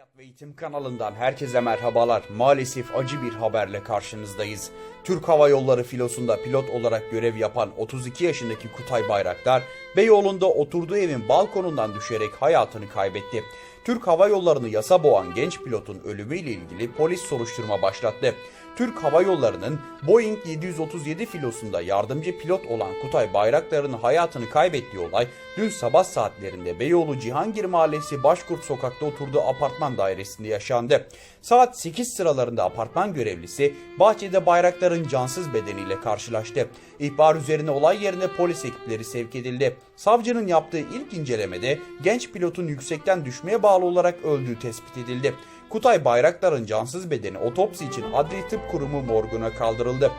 Hayat ve Eğitim kanalından herkese merhabalar. Maalesef acı bir haberle karşınızdayız. Türk Hava Yolları filosunda pilot olarak görev yapan 32 yaşındaki Kutay Bayraktar, Beyoğlu'nda oturduğu evin balkonundan düşerek hayatını kaybetti. Türk Hava Yolları'nı yasa boğan genç pilotun ölümüyle ilgili polis soruşturma başlattı. Türk Hava Yolları'nın Boeing 737 filosunda yardımcı pilot olan Kutay Bayraktar'ın hayatını kaybettiği olay dün sabah saatlerinde Beyoğlu Cihangir Mahallesi Başkurt Sokak'ta oturduğu apartman dairesinde yaşandı. Saat 8 sıralarında apartman görevlisi bahçede Bayraktar'ın cansız bedeniyle karşılaştı. İhbar üzerine olay yerine polis ekipleri sevk edildi. Savcının yaptığı ilk incelemede genç pilotun yüksekten düşmeye bağlı olarak öldüğü tespit edildi. Kutay Bayraktar'ın cansız bedeni otopsi için Adli Tıp Kurumu morguna kaldırıldı.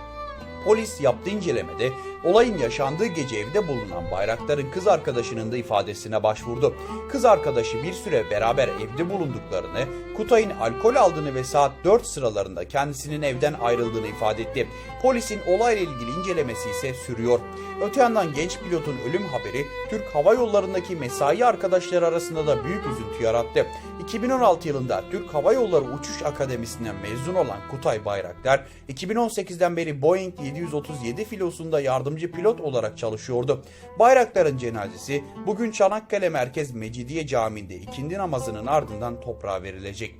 Polis yaptığı incelemede olayın yaşandığı gece evde bulunan Bayraktar'ın kız arkadaşının da ifadesine başvurdu. Kız arkadaşı bir süre beraber evde bulunduklarını, Kutay'ın alkol aldığını ve saat 4 sıralarında kendisinin evden ayrıldığını ifade etti. Polisin olayla ilgili incelemesi ise sürüyor. Öte yandan genç pilotun ölüm haberi Türk Hava Yolları'ndaki mesai arkadaşları arasında da büyük üzüntü yarattı. 2016 yılında Türk Hava Yolları Uçuş Akademisi'nden mezun olan Kutay Bayraktar, 2018'den beri Boeing 737 filosunda yardımcı pilot olarak çalışıyordu. Bayraktar'ın cenazesi bugün Çanakkale Merkez Mecidiye Camii'nde ikindi namazının ardından toprağa verilecek.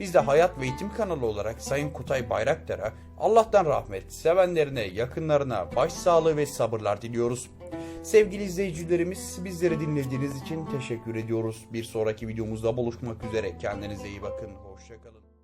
Biz de Hayat ve Eğitim kanalı olarak Sayın Kutay Bayraktar'a Allah'tan rahmet, sevenlerine, yakınlarına başsağlığı ve sabırlar diliyoruz. Sevgili izleyicilerimiz bizleri dinlediğiniz için teşekkür ediyoruz. Bir sonraki videomuzda buluşmak üzere. Kendinize iyi bakın. Hoşçakalın.